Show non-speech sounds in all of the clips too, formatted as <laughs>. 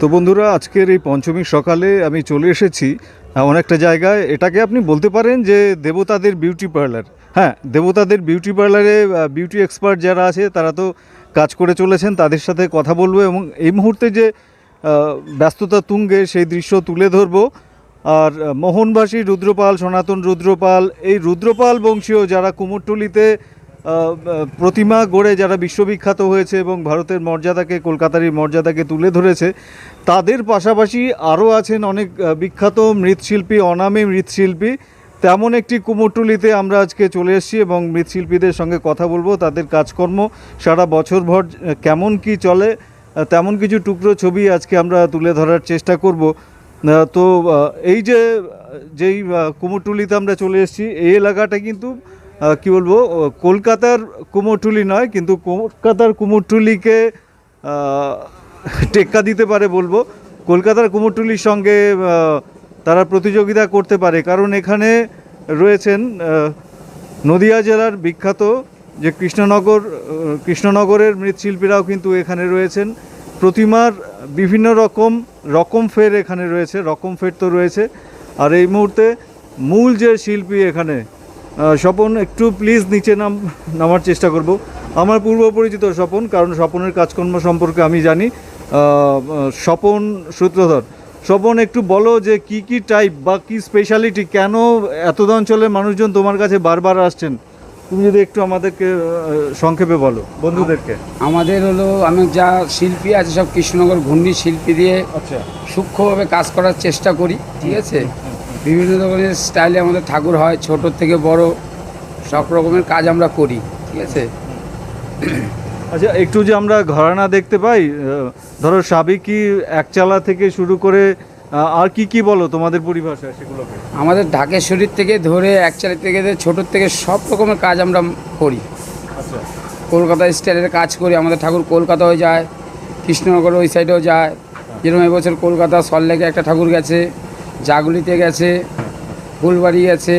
তো বন্ধুরা, আজকের এই পঞ্চমীর সকালে আমি চলে এসেছি এমন একটা জায়গায়। এটাকে আপনি বলতে পারেন যে দেবতাদের বিউটি পার্লার হ্যাঁ দেবতাদের বিউটি পার্লারে বিউটি এক্সপার্ট যারা আছে, তারা তো কাজ করে চলেছেন, তাদের সাথে কথা বলব এবং এই মুহূর্তে যে ব্যস্ততা তুঙ্গে, সেই দৃশ্য তুলে ধরবো। আর মোহনবাসী, রুদ্রপাল, সনাতন রুদ্রপাল, এই রুদ্রপাল বংশীয় যারা কুমোরটুলিতে প্রতিমা গড়ে যারা বিশ্ববিখ্যাত হয়েছে এবং ভারতের মর্যাদাকে, কলকাতারই মর্যাদাকে তুলে ধরেছে, তাদের পাশাপাশি আরও আছেন অনেক বিখ্যাত মৃৎশিল্পী, অনামী মৃৎশিল্পী। তেমন একটি কুমোরটুলিতে আমরা আজকে চলে এসেছি এবং মৃৎশিল্পীদের সঙ্গে কথা বলব, তাদের কাজকর্ম, সারা বছরভর কেমন কি চলে তেমন কিছু টুকরো ছবি আজকে আমরা তুলে ধরার চেষ্টা করব। তো এই যে, যেই কুমোরটুলিতে আমরা চলে এসেছি, এই এলাকাটা কিন্তু কি বলব কলকাতার কুমোরটুলি নয়, কিন্তু কলকাতার কুমোরটুলিকে টেক্কা দিতে পারে বলব। কলকাতার কুমোরটুলির সঙ্গে তারা প্রতিযোগিতা করতে পারে, কারণ এখানে রয়েছেন নদিয়া জেলার বিখ্যাত যে কৃষ্ণনগর কৃষ্ণনগরের মৃৎশিল্পীরাও কিন্তু এখানে রয়েছেন। প্রতিমার বিভিন্ন রকম রকম ফের এখানে রয়েছে, রকম ফের তো রয়েছে। আর এই মুহূর্তে মূল যে শিল্পী এখানে স্বপন একটু প্লিজ নিচে নাম নামার চেষ্টা করব। আমার পূর্ব পরিচিত স্বপন কারণ স্বপনের কাজকর্ম সম্পর্কে আমি জানি। স্বপন সূত্রধর স্বপন একটু বলো যে কি কি টাইপ বা কি স্পেশালিটি কেন এত অঞ্চলের মানুষজন তোমার কাছে বারবার আসছেন? তুমি যদি একটু আমাদেরকে সংক্ষেপে বলো বন্ধুদেরকে। আমাদের হলো আমি যা শিল্পী আছে সব কৃষ্ণনগর ঘূর্ণি শিল্পী দিয়ে আচ্ছা। সূক্ষ্মভাবে কাজ করার চেষ্টা করি ঠিক আছে? বিভিন্ন ধরনের স্টাইলে আমাদের ঠাকুর হয় ছোট থেকে বড় সব রকমের কাজ আমরা করি ঠিক আছে? আচ্ছা একটু যে আমরা ঘরানা দেখতে পাই ধরো সাবেকি একচালা থেকে শুরু করে আর কি কি বলো তোমাদের পরিভাষা সেগুলোকে? আমাদের ঢাকেশ্বরীর থেকে ধরে একচালি থেকে ছোটোর থেকে সব রকমের কাজ আমরা করি। আচ্ছা। কলকাতা স্টাইলের কাজ করি আমাদের ঠাকুর কলকাতাও যায় কৃষ্ণনগর ওই সাইডেও যায়। যেরকম এবছর কলকাতা সল্লেকে একটা ঠাকুর গেছে জাগুলিতে গেছে ফুলবাড়ি গেছে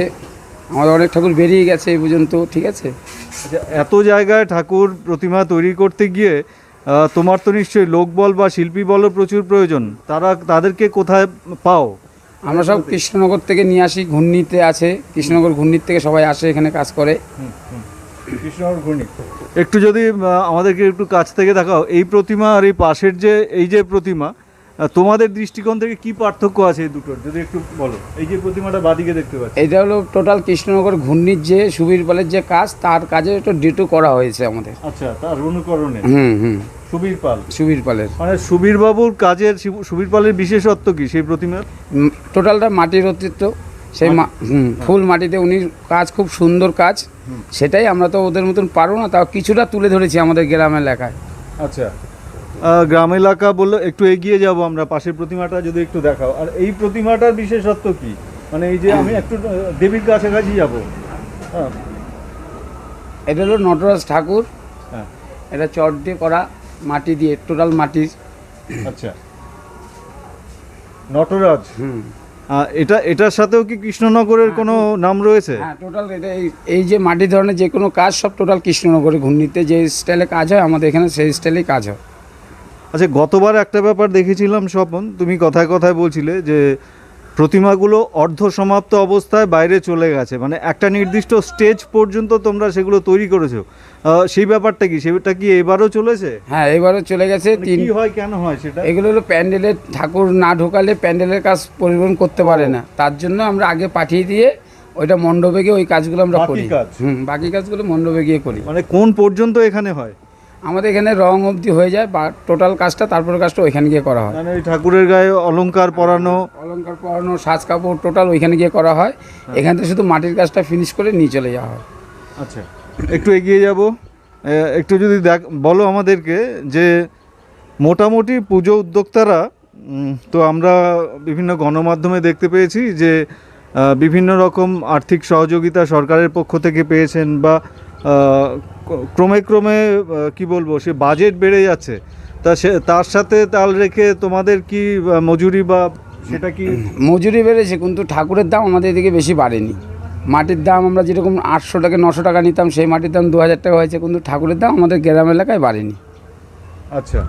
আমাদের অনেক ঠাকুর বেরিয়ে গেছে এই পর্যন্ত ঠিক আছে? আচ্ছা এত জায়গায় ঠাকুর প্রতিমা তৈরি করতে গিয়ে তোমার তো নিশ্চয়ই লোকবল বা শিল্পী বলও প্রচুর প্রয়োজন। তারা তাদেরকে কোথায় পাও? আমরা সব কৃষ্ণনগর থেকে নিয়ে আসি ঘূর্ণিতে আছে কৃষ্ণনগর ঘূর্ণির থেকে সবাই আসে এখানে কাজ করে। কৃষ্ণনগর ঘূর্ণি একটু যদি আমাদেরকে একটু কাছ থেকে দেখাও এই প্রতিমা আর এই পাশের যে এই যে প্রতিমা তোমাদের দৃষ্টিকোণ থেকে কি পার্থক্য আছে এই দুটোর? যদি একটু বলো। এই যে প্রতিমাটা বাদিকে দেখতে পাচ্ছি। এটা হলো টোটাল কৃষ্ণনগর ঘূর্ণির যে সুবীর পালের যে কাজ তার কাজে একটু ডিটু করা হয়েছে আমাদের। আচ্ছা তার অনুকরণে। হুম হুম। সুবীর পাল। সুবীর পালের। মানে সুবীর বাবুর কাজের সুবীর পালের বিশেষত্ব কি সেই প্রতিমার? টোটালটা মাটির অস্তিত্ব। সেই হুম ফুল মাটিতে উনি কাজ খুব সুন্দর কাজ। সেটাই আমরা তো ওদের মতন পারব না তাও কিছুটা তুলে ধরেছি আমাদের গ্রাম এলাকায়। আচ্ছা। গ্রাম এলাকা বললে একটু এগিয়ে যাব আমরা পাশের প্রতিমাটা যদি একটু দেখাও। আর এই প্রতিমাটার বিশেষত্ব কি? মানে এই যে আমি একটু দেবীর কাছাকাছি যাব। হ্যাঁ। এটা হলো নটরাজ ঠাকুর। হ্যাঁ। এটা চট দিয়ে করা মাটি দিয়ে টোটাল মাটির আচ্ছা। নটরাজ? হুম। এটা এটার সাথেও কি কৃষ্ণনগরের কোনো নাম রয়েছে? হ্যাঁ টোটাল এটা এই- এই যে মাটি ধরনের যে কোনো কাজ সব টোটাল কৃষ্ণনগরে ঘূর্ণিতে যে স্টাইলে কাজ হয় আমাদের এখানে সেই স্টাইলেই কাজ হয়। আচ্ছা গতবার একটা ব্যাপার দেখেছিলাম স্বপন তুমি কথায় কথায় বলছিলে যে প্রতিমাগুলো অর্ধ সমাপ্ত অবস্থায় বাইরে চলে গেছে। মানে একটা নির্দিষ্ট স্টেজ পর্যন্ত তোমরা সেগুলো তৈরি করেছ। সেই ব্যাপারটা কি? সেটা কি এবারও চলেছে? হ্যাঁ এবারও চলে গেছে। মানে তিন কি হয় কেন হয় সেটা? এগুলো হলো প্যান্ডেলের ঠাকুর না ঢোকালে প্যান্ডেলের কাজ পরিবহন করতে পারে না। তার জন্য আমরা আগে পাঠিয়ে দিয়ে ওইটা মণ্ডপে গিয়ে ওই কাজগুলো আমরা করি। কাজ? হুম বাকি কাজগুলো মণ্ডপে গিয়ে করি। মানে কোন পর্যন্ত এখানে হয়? আমাদের এখানে রং অবধি হয়ে যায় বা টোটাল কাজটা তারপরে কাজটা ওইখানে গিয়ে করা হয়। মানে ওই ঠাকুরের গায়ে অলংকার পরানো? অলঙ্কার পরানো সাজ কাপড় টোটাল ওইখানে গিয়ে করা হয়। এখান থেকে শুধু মাটির কাজটা ফিনিশ করে নিয়ে চলে যাওয়া হয়। আচ্ছা একটু এগিয়ে যাব। একটু যদি দেখ বলো আমাদেরকে যে মোটামুটি পুজো উদ্যোক্তারা তো আমরা বিভিন্ন গণমাধ্যমে দেখতে পেয়েছি যে বিভিন্ন রকম আর্থিক সহযোগিতা সরকারের পক্ষ থেকে পেয়েছেন বা ক্রমে ক্রমে কি বলব সে বাজেট বেড়ে যাচ্ছে। তা সে তার সাথে তাল রেখে তোমাদের কি মজুরি বা সেটা কি? <clears throat> মজুরি বেড়েছে কিন্তু ঠাকুরের দাম আমাদের এদিকে বেশি বাড়েনি। মাটির দাম আমরা যেরকম আটশো টাকা নশো টাকা নিতাম সেই মাটির দাম দু হাজার টাকা হয়েছে কিন্তু ঠাকুরের দাম আমাদের গ্রাম এলাকায় বাড়েনি। আচ্ছা।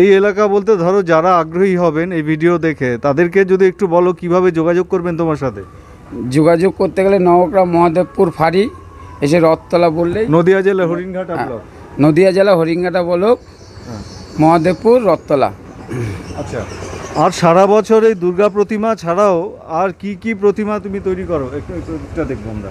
এই এলাকা বলতে ধরো যারা আগ্রহী হবেন এই ভিডিও দেখে তাদেরকে যদি একটু বলো কীভাবে যোগাযোগ করবেন তোমার সাথে? যোগাযোগ করতে গেলে নবগ্রাম মহাদেবপুর ফাঁড়ি এসে রথতলা বললে নদিয়া জেলা হরিণঘাটা হ্যাঁ। ব্লক। নদিয়া জেলা হরিঙ্গাটা বলক হ্যাঁ। মহাদেবপুর রথতলা। আচ্ছা আর সারা বছর এই দুর্গা প্রতিমা ছাড়াও আর কি কি প্রতিমা তুমি তৈরি করো? একটা দেখব আমরা।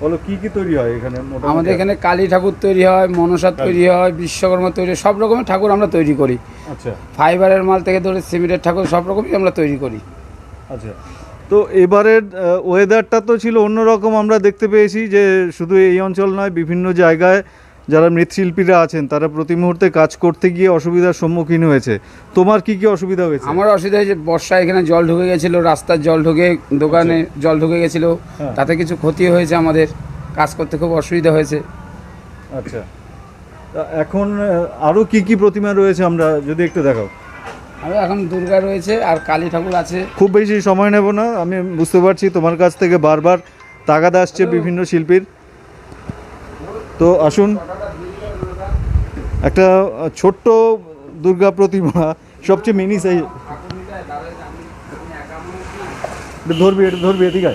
বলো কি কি তৈরি হয় এখানে আমাদের এখানে কালী ঠাকুর তৈরি হয় মনসা তৈরি হয় বিশ্বকর্মা তৈরি হয় সব রকমের ঠাকুর আমরা তৈরি করি। আচ্ছা। ফাইবারের মাল থেকে ধরে সিমেন্টের ঠাকুর সব রকমই আমরা তৈরি করি। আচ্ছা। তো এবারের ওয়েদারটা তো ছিল অন্যরকম আমরা দেখতে পেয়েছি যে শুধু এই অঞ্চল নয় বিভিন্ন জায়গায় যারা মৃৎশিল্পীরা আছেন তারা প্রতি মুহূর্তে কাজ করতে গিয়ে অসুবিধার সম্মুখীন হয়েছে। তোমার কি কি অসুবিধা হয়েছে? আমার অসুবিধা হয়েছে বর্ষায় এখানে জল ঢুকে গেছিল রাস্তার জল ঢুকে দোকানে জল ঢুকে গেছিল। হ্যাঁ। তাতে কিছু ক্ষতি হয়েছে আমাদের কাজ করতে খুব অসুবিধা হয়েছে। আচ্ছা। তা এখন আরও আরও কি কি প্রতিমা রয়েছে আমরা যদি একটু দেখাও? আর এখন দুর্গা রয়েছে আর কালী ঠাকুর আছে। খুব বেশি সময় নেব না আমি বুঝতে পারছি তোমার কাছ থেকে বারবার তাগাদ আসছে বিভিন্ন শিল্পীর। তো আসুন একটা ছোট্ট দুর্গা প্রতিমা সবচেয়ে মিনি সাইজ। ধরবি এটা ধরবি এদিকে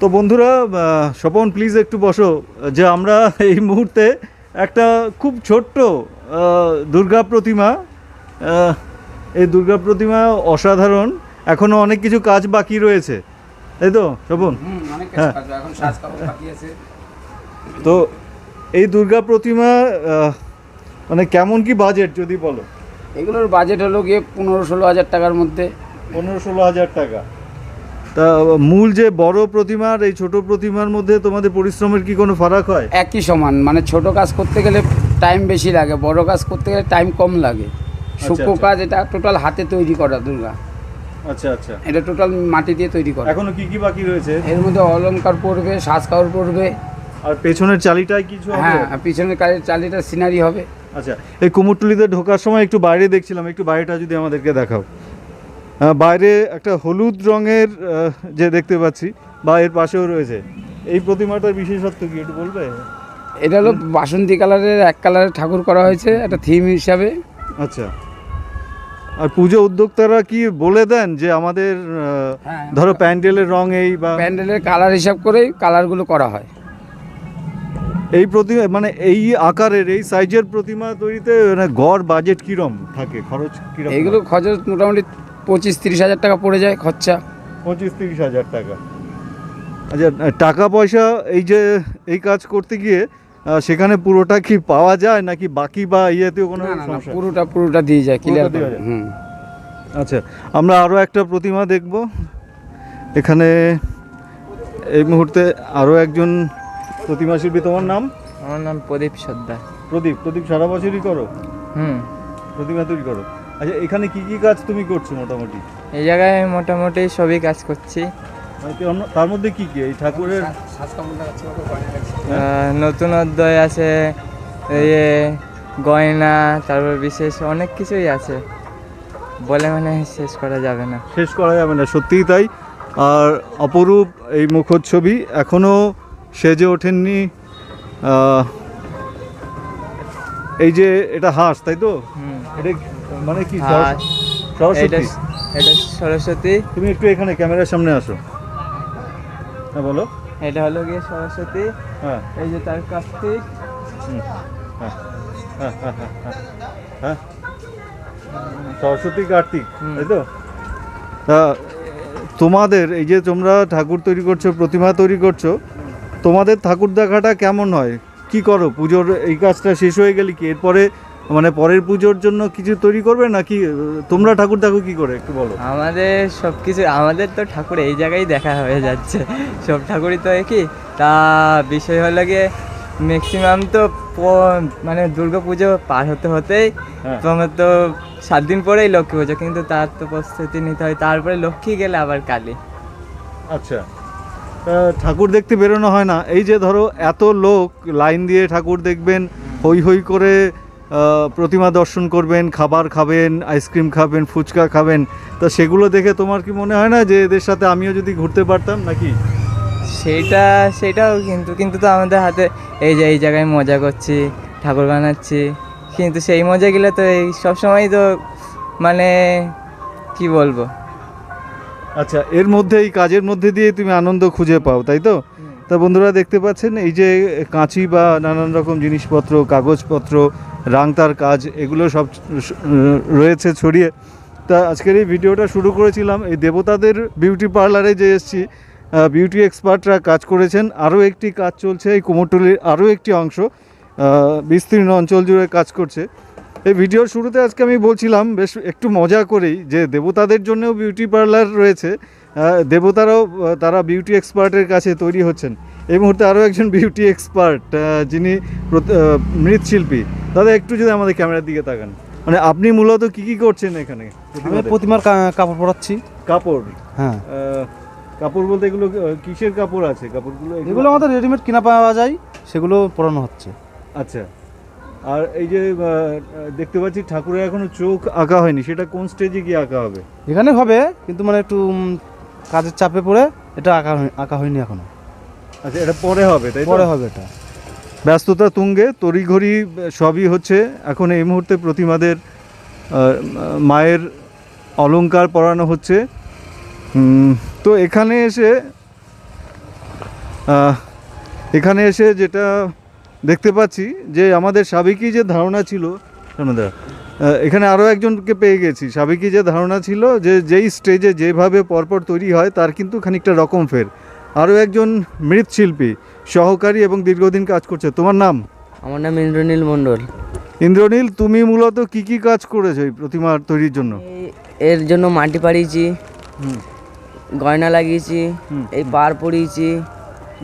তো বন্ধুরা স্বপন প্লিজ একটু বসো। যে আমরা এই মুহূর্তে একটা খুব ছোট্ট দুর্গা প্রতিমা এই দুর্গা প্রতিমা অসাধারণ। এখনও অনেক কিছু কাজ বাকি রয়েছে। তাই তো অনেক হ্যাঁ। তো এই দুর্গা প্রতিমা মানে কেমন কি বাজেট যদি বলো? এগুলোর বাজেট হলো গিয়ে পনেরো ষোলো হাজার টাকার মধ্যে। পনেরো ষোলো হাজার টাকা। তা মূল যে বড় প্রতিমার এই ছোট প্রতিমার মধ্যে তোমাদের পরিশ্রমের কি কোনো ফারাক হয়? একই সমান মানে ছোট কাজ করতে গেলে টাইম বেশি লাগে বড় কাজ করতে গেলে টাইম কম লাগে। সূক্ষ্ম আচ্ছা। কাজ এটা টোটাল হাতে তৈরি করা দুর্গা। আচ্ছা আচ্ছা। এটা টোটাল মাটি দিয়ে তৈরি করা। এখনও কি কি বাকি রয়েছে? এর মধ্যে অলংকার পড়বে সাজ কাপড় পড়বে। আর পেছনের চালিটায় কিছু হবে? হ্যাঁ পিছনের কাজের চালিটা সিনারি হবে। আচ্ছা এই কুমোরটুলিতে ঢোকার সময় একটু বাইরে দেখছিলাম একটু বাইরেটা যদি আমাদেরকে দেখাও। বাইরে একটা হলুদ রঙের যে দেখতে পাচ্ছি বা এর পাশেও রয়েছে। এই প্রতিমাটার বিশেষত্ব কি একটু বলবে? এটা হলো বাসন্তী কালারের এক কালারের ঠাকুর করা হয়েছে একটা থিম হিসাবে। আচ্ছা। আর পুজো উদ্যোক্তারা কি বলে দেন যে আমাদের হ্যাঁ। ধরো প্যান্ডেলের রং এই বা প্যান্ডেলের কালার হিসাব করেই কালারগুলো করা হয়। এই প্রতিমা মানে এই আকারের এই সাইজের প্রতিমা তৈরিতে মানে গড় বাজেট কিরম থাকে? খরচ কিরম এইগুলো খরচ মোটামুটি পঁচিশ তিরিশ হাজার টাকা পড়ে যায় খরচা। পঁচিশ তিরিশ হাজার টাকা। আচ্ছা টাকা পয়সা এই যে এই কাজ করতে গিয়ে সেখানে পুরোটা কি পাওয়া যায় নাকি বাকি বা ইয়েতেও কোনো না না না পুরোটা পুরোটা দিয়ে যায় ক্লিয়ার হুম। আচ্ছা আমরা আরও একটা প্রতিমা দেখব। এখানে এই মুহূর্তে আরও একজন প্রতিমা শিল্পী। তোমার নাম? আমার নাম প্রদীপ সর্দার। প্রদীপ প্রদীপ সারা বছরই করো? হুম। প্রতিমা তৈরি করো। আচ্ছা এখানে কি কি কাজ তুমি করছ মোটামুটি? এই জায়গায় মোটামুটি সবই কাজ করছি। মানে অন্য- তার মধ্যে কি কি? এই ঠাকুরের নতুন অধ্যায় আছে ইয়ে গয়না তারপর বিশেষ অনেক কিছুই আছে। বলে মানে শেষ করা যাবে না। শেষ করা যাবে না সত্যিই তাই। আর অপরূপ এই মুখচ্ছবি এখনও সেজে ওঠেননি। এই যে এটা হাঁস তাই তো? হুম। এটা মানে কি আর সরস্বতী? এটা সরস্বতী। তুমি একটু এখানে ক্যামেরার সামনে আসো। হ্যাঁ বলো। এটা হলো গিয়ে সরস্বতী। হ্যাঁ। এই যে তার কার্তিক। হ্যাঁ, হ্যাঁ, হ্যাঁ, হ্যাঁ, হ্যাঁ, হ্যাঁ। সরস্বতী কার্তিক। তাই তো? তা তোমাদের এই যে তোমরা ঠাকুর তৈরি করছ প্রতিমা তৈরি করছ তোমাদের ঠাকুর দেখাটা কেমন হয়? কি করো? পুজোর এই কাজটা শেষ হয়ে গেলে কি? এরপরে মানে পরের পুজোর জন্য কিছু তৈরি করবে নাকি তোমরা ঠাকুর দেখো কি করে একটু বলো। আমাদের সব কিছু আমাদের তো ঠাকুর এই জায়গায় দেখা হয়ে যাচ্ছে। সব ঠাকুরই তো একই। তা বিষয় হলো গিয়ে ম্যাক্সিমাম তো মানে দুর্গা পুজো পার হতে হতেই হ্যাঁ। তোমার তো সাত দিন পরেই লক্ষ্মী পুজো কিন্তু তার তো প্রস্তুতি নিতে হয়। তারপরে লক্ষ্মী গেলে আবার কালী। আচ্ছা। ঠাকুর দেখতে বেরোনো হয় না। এই যে ধরো এত লোক লাইন দিয়ে ঠাকুর দেখবেন হই হই করে প্রতিমা দর্শন করবেন খাবার খাবেন আইসক্রিম খাবেন ফুচকা খাবেন তা সেগুলো দেখে তোমার কি মনে হয় না যে এদের সাথে আমিও যদি ঘুরতে পারতাম নাকি? সেটা সেটাও কিন্তু কিন্তু তো আমাদের হাতে এই যে এই জায়গায় মজা করছি ঠাকুর বানাচ্ছি কিন্তু সেই মজাগুলো তো এই সবসময় তো মানে কি বলব? আচ্ছা এর মধ্যে এই কাজের মধ্যে দিয়ে তুমি আনন্দ খুঁজে পাও তাই তো? তা বন্ধুরা দেখতে পাচ্ছেন, এই যে কাঁচি বা নানান রকম জিনিসপত্র, কাগজপত্র, রাংতার কাজ, এগুলো সব রয়েছে ছড়িয়ে। তা আজকের এই ভিডিওটা শুরু করেছিলাম, এই দেবতাদের বিউটি পার্লারে যে এসছি বিউটি এক্সপার্টরা কাজ করেছেন, আরও একটি কাজ চলছে, এই কুমোরটুলির আরও একটি অংশ বিস্তীর্ণ অঞ্চল জুড়ে কাজ করছে। এই ভিডিওর শুরুতে আজকে আমি বলছিলাম, বেশ একটু মজা করেই যে দেবতাদের জন্যও বিউটি পার্লার রয়েছে দেবতারাও তারা বিউটি এক্সপার্টের কাছে তৈরি হচ্ছেন। এই মুহূর্তে আরও একজন বিউটি এক্সপার্ট যিনি মৃৎশিল্পী। দাদা একটু যদি আমাদের ক্যামেরার দিকে তাকান। মানে আপনি মূলত কি কি করছেন এখানে প্রতিমার কাপড় পরাচ্ছি। কাপড়? হ্যাঁ। কাপড় বলতে এগুলো কিসের কাপড় আছে? কাপড়গুলো এগুলো আমাদের রেডিমেড কিনা পাওয়া যায় সেগুলো পরানো হচ্ছে। আচ্ছা। আর এই যে দেখতে পাচ্ছি ঠাকুরের এখনও চোখ আঁকা হয়নি সেটা কোন স্টেজে গিয়ে আঁকা হবে? এখানে হবে কিন্তু মানে একটু কাজের চাপে পড়ে এটা আঁকা আঁকা হয়নি এখনও। আচ্ছা এটা পরে হবে তাই পরে হবে এটা। ব্যস্ততা তুঙ্গে তড়িঘড়ি সবই হচ্ছে। এখন এই মুহূর্তে প্রতিমাদের মায়ের অলংকার পরানো হচ্ছে। তো এখানে এসে এখানে এসে যেটা দেখতে পাচ্ছি যে আমাদের সাবেকি যে ধারণা ছিল এখানে আরও একজনকে পেয়ে গেছি। সাবেকি যে ধারণা ছিল যে যেই স্টেজে যেভাবে পরপর তৈরি হয় তার কিন্তু খানিকটা রকম ফের। আরও একজন মৃৎশিল্পী সহকারী এবং দীর্ঘদিন কাজ করছে। তোমার নাম? আমার নাম ইন্দ্রনীল মণ্ডল। ইন্দ্রনীল তুমি মূলত কি কি কাজ করেছ এই প্রতিমার তৈরির জন্য? এর জন্য মাটি পাড়িয়েছি গয়না লাগিয়েছি এই পার পরিয়েছি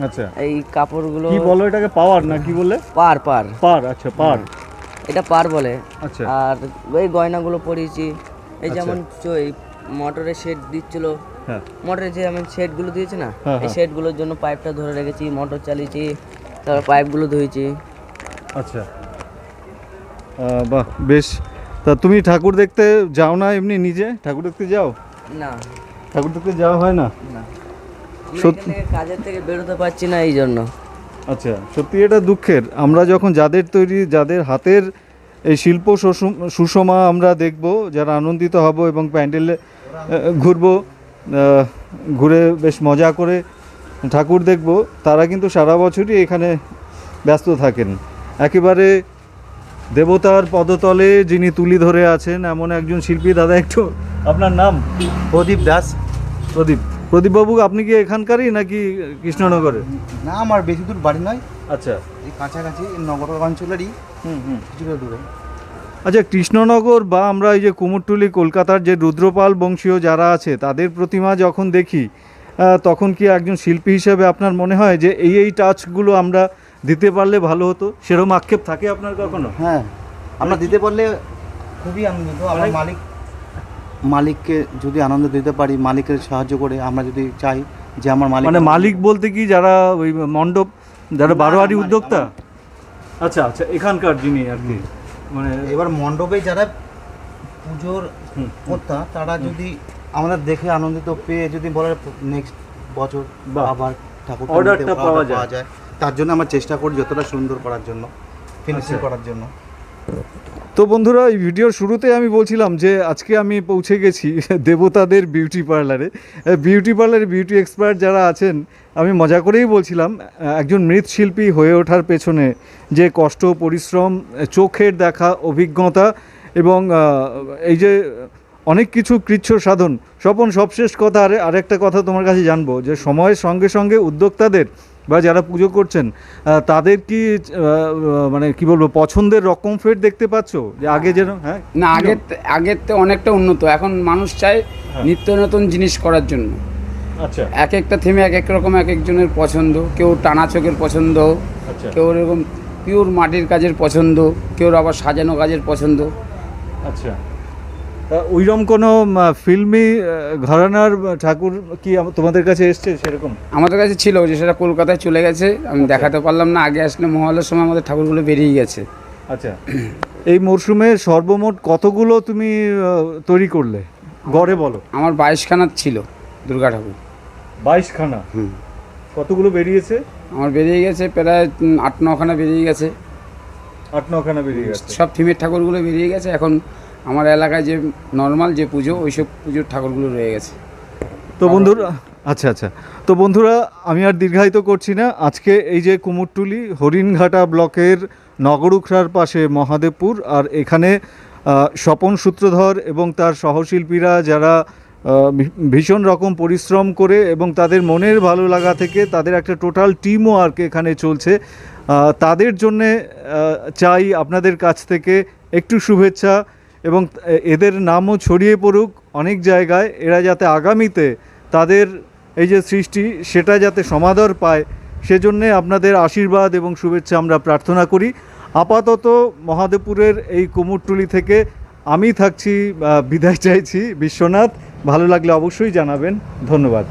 আচ্ছা। এই কাপড়গুলো কি বলো এটাকে পাওয়ার না কি বললে? পার পার পার আচ্ছা পার এটা পার বলে। আচ্ছা। আর ওই গয়নাগুলো পরিয়েছি। এই আচ্ছা। যেমন এই মোটরের শেড দিচ্ছিল। হ্যাঁ। মোটরে যে আমি শেডগুলো দিয়েছি না হ্যাঁ, এই হ্যাঁ। শেডগুলোর জন্য পাইপটা ধরে রেখেছি মোটর চালিয়েছি তারপর পাইপগুলো ধুয়েছি। আচ্ছা। বাহ বেশ। তা তুমি ঠাকুর দেখতে যাও না এমনি নিজে? ঠাকুর দেখতে যাও? না। ঠাকুর দেখতে যাওয়া হয় না? না। কাজের থেকে বেরোতে পারছি না এই জন্য আচ্ছা সত্যি এটা দুঃখের। আমরা যখন যাদের তৈরি যাদের হাতের এই শিল্প সুষম- সুষমা আমরা দেখব যারা আনন্দিত হব এবং প্যান্ডেলে ঘুরবো ঘুরে বেশ মজা করে ঠাকুর দেখব তারা কিন্তু সারা বছরই এখানে ব্যস্ত থাকেন। একেবারে দেবতার পদতলে যিনি তুলি ধরে আছেন এমন একজন শিল্পী। দাদা একটু আপনার নাম? প্রদীপ দাস। প্রদীপ। প্রদীপবাবু আপনি কি এখানকারই নাকি কৃষ্ণনগরে? না আমার বেশি দূর বাড়ি নয়। আচ্ছা। এই কাছাকাছি নগর অঞ্চলেরই হুম হুম। কিছুটা দূরে। আচ্ছা কৃষ্ণনগর বা আমরা এই যে কুমোরটুলি কলকাতার যে রুদ্রপাল বংশীয় যারা আছে তাদের প্রতিমা যখন দেখি তখন কি একজন শিল্পী হিসেবে আপনার মনে হয় যে এই এই টাচগুলো আমরা দিতে পারলে ভালো হতো? সেরকম আক্ষেপ থাকে আপনার কখনো? হ্যাঁ আমরা দিতে পারলে খুবই আনন্দিত। আমরা মালিক মালিককে যদি আনন্দ দিতে পারি মালিকের সাহায্য করে আমরা যদি চাই যে আমার মালিক মানে মালিক বলতে কি যারা ওই মণ্ডপ যারা বারোয়ারি উদ্যোক্তা আচ্ছা আচ্ছা এখানকার যিনি আর কি মানে এবার মণ্ডপে যারা পুজোর কর্তা তারা যদি আমাদের দেখে আনন্দিত পেয়ে যদি বলে নেক্সট বছর। আবার ঠাকুর অর্ডারটা পাওয়া যায়। যায় তার জন্য আমরা চেষ্টা করি যতটা সুন্দর করার জন্য ফিনিশিং আচ্ছা। করার জন্য তো বন্ধুরা, এই ভিডিওর শুরুতে আমি বলছিলাম যে আজকে আমি পৌঁছে গেছি <laughs> দেবতাদের বিউটি পার্লারে বিউটি পার্লারে বিউটি এক্সপার্ট যারা আছেন, আমি মজা করেই বলছিলাম একজন মৃৎশিল্পী হয়ে ওঠার পেছনে যে কষ্ট, পরিশ্রম, চোখের দেখা, অভিজ্ঞতা এবং এই যে অনেক কিছু কৃচ্ছ সাধন, স্বপন সবশেষ কথা আর আরেকটা কথা তোমার কাছে জানব যে সময়ের সঙ্গে সঙ্গে উদ্যোক্তাদের বা যারা পুজো করছেন তাদের কি মানে কি বলব পছন্দের রকম ফের দেখতে পাচ্ছ? যে আগে যেন হ্যাঁ? না আগের আগের থেকে অনেকটা উন্নত। এখন মানুষ চায় নিত্য নতুন জিনিস করার জন্য। আচ্ছা। এক একটা থেমে এক এক রকম এক একজনের পছন্দ। কেউ টানা চোখের পছন্দ। আচ্ছা। কেউ এরকম পিওর মাটির কাজের পছন্দ। কেউ আবার সাজানো কাজের পছন্দ। আচ্ছা। তা ওইরকম কোনো ফিল্মি ঘরানার ঠাকুর কি তোমাদের কাছে এসছে সেরকম? আমাদের কাছে ছিল যে সেটা কলকাতায় চলে গেছে আমি দেখাতে পারলাম না আগে আসলে মহলের সময় আমাদের ঠাকুরগুলো বেরিয়ে গেছে। আচ্ছা। এই মরশুমে সর্বমোট কতগুলো তুমি তৈরি করলে? গড়ে বলো। আমার বাইশখানা ছিল দুর্গা ঠাকুর। বাইশখানা? হুম। কতগুলো বেরিয়েছে? আমার বেরিয়ে গেছে প্রায় আট নখানা বেরিয়ে গেছে। আট নখানা বেরিয়ে গেছে। সব থিমের ঠাকুরগুলো বেরিয়ে গেছে এখন আমার এলাকায় যে নর্মাল যে পুজো ওইসব পুজোর ঠাকুরগুলো রয়ে গেছে। তো বন্ধুরা আচ্ছা আচ্ছা। তো বন্ধুরা আমি আর দীর্ঘায়িত করছি না। আজকে এই যে কুমোরটুলি হরিণঘাটা ব্লকের নগরুখরার পাশে মহাদেবপুর আর এখানে স্বপন সূত্রধর এবং তার সহশিল্পীরা যারা ভীষণ রকম পরিশ্রম করে এবং তাদের মনের ভালো লাগা থেকে তাদের একটা টোটাল টিম ওয়ার্ক এখানে চলছে। তাদের জন্যে চাই আপনাদের কাছ থেকে একটু শুভেচ্ছা এবং এদের নামও ছড়িয়ে পড়ুক অনেক জায়গায়, এরা যাতে আগামীতে তাদের এই যে সৃষ্টি, সেটা যাতে সমাদর পায়, সেজন্যে আপনাদের আশীর্বাদ এবং শুভেচ্ছা আমরা প্রার্থনা করি। আপাতত মহাদেবপুরের এই কুমোরটুলি থেকে আমি থাকছি বিদায় চাইছি বিশ্বনাথ। ভালো লাগলে অবশ্যই জানাবেন। ধন্যবাদ।